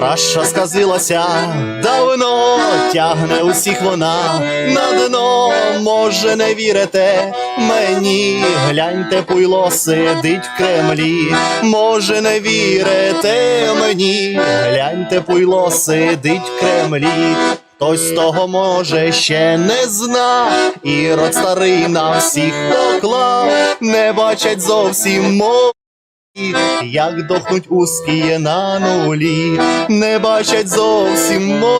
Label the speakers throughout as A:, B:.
A: Раша сказилася давно, тягне усіх вона на дно. Може, не вірите мені, гляньте, пуйло сидить в Кремлі. Може, не вірите мені, гляньте, пуйло сидить в Кремлі. Хтось того може ще не зна, і род старий на всіх поклав, не бачать зовсім мов. Як дохнуть узкі на нулі, не бачать зовсім мої,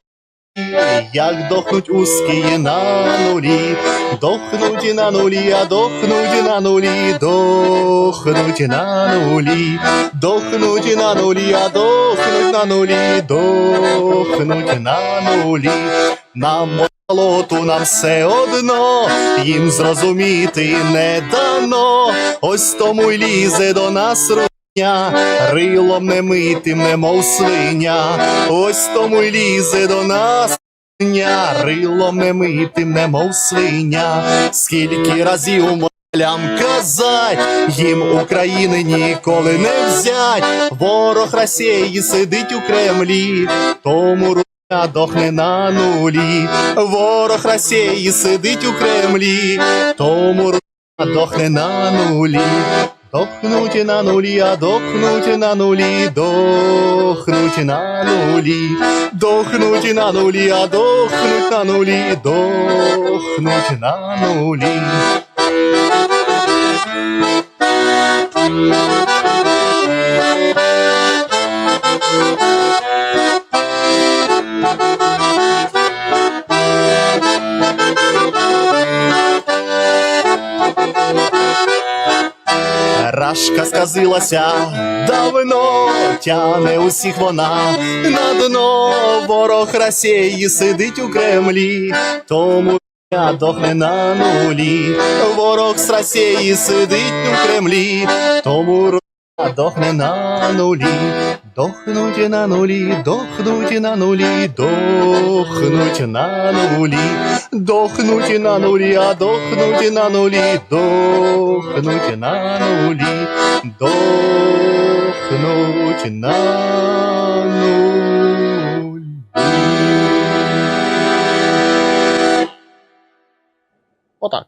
A: як дохнуть узкі на нулі, дохнуть на нулі, а дохнуть на нулі, дохнуть на нулі, дохнуть на нулі, а дохнуть на нулі, дохнуть на нулі. Нам болоту нам все одно, їм зрозуміти не дано. Ось тому й лізе до нас руня, рилом не митим, немов свиня. Ось тому й лізе до нас. Рилом не митим, немов свиня, скільки разів молям казать, їм України ніколи не взять, ворог Росії сидить у Кремлі, тому руня дохне на нулі, ворог Росії сидить у Кремлі, тому руня дохне на нулі. Дохнуть на нулі, а дохнуть на нулі, дохнуть на нулі, дохнуть на нулі, а дохнуть на нулі, дохнуть на нулі. Рашка сказилася давно, тяне усіх вона на дно, ворог Росії сидить у Кремлі, тому я дохне на нулі, ворог з Росії сидить у Кремлі, тому дохне на нулі, дохнуть на нулі, дохнуть на нулі, дохнуть на нулі, дохнуть на нулі, а дохнуть на нулі, дохнуть на нулі, дохнуть на нулі. Отак.